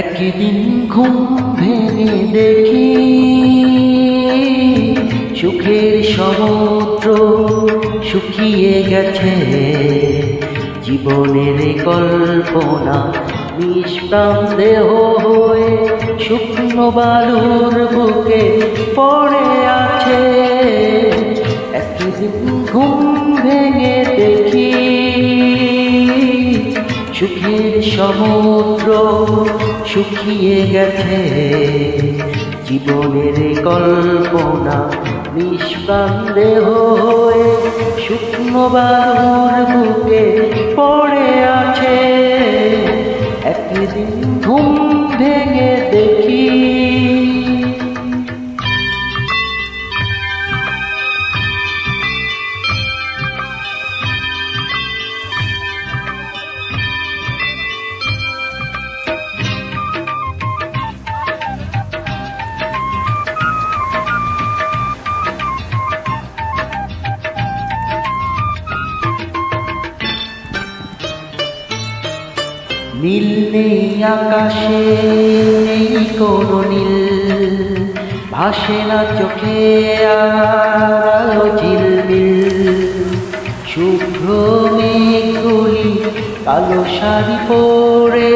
একদিন ঘুম ভেঙে দেখি সুখের সমুদ্র শুকিয়ে গেছে। জীবনের কল্পনা নিষ্প্রাণ দেহ হয়ে শুকনো বালুর বুকে পড়ে আছে। একদিন ঘুম ভেঙে সুখের সমুদ্র শুকিয়ে গেছে। জীবনের কল্পনা নিষ্প্রাণ দেহ হয়ে শুকনো বালুর বুকে পড়ে আছে। একদিন ঘুম ভেঙে দেখি নীল নেই আকাশে, নেই কোনো নীল। ভাসে না চোখে আলো ঝিলমিল। শুভ্র মেঘগুলি কালো শাড়ি পরে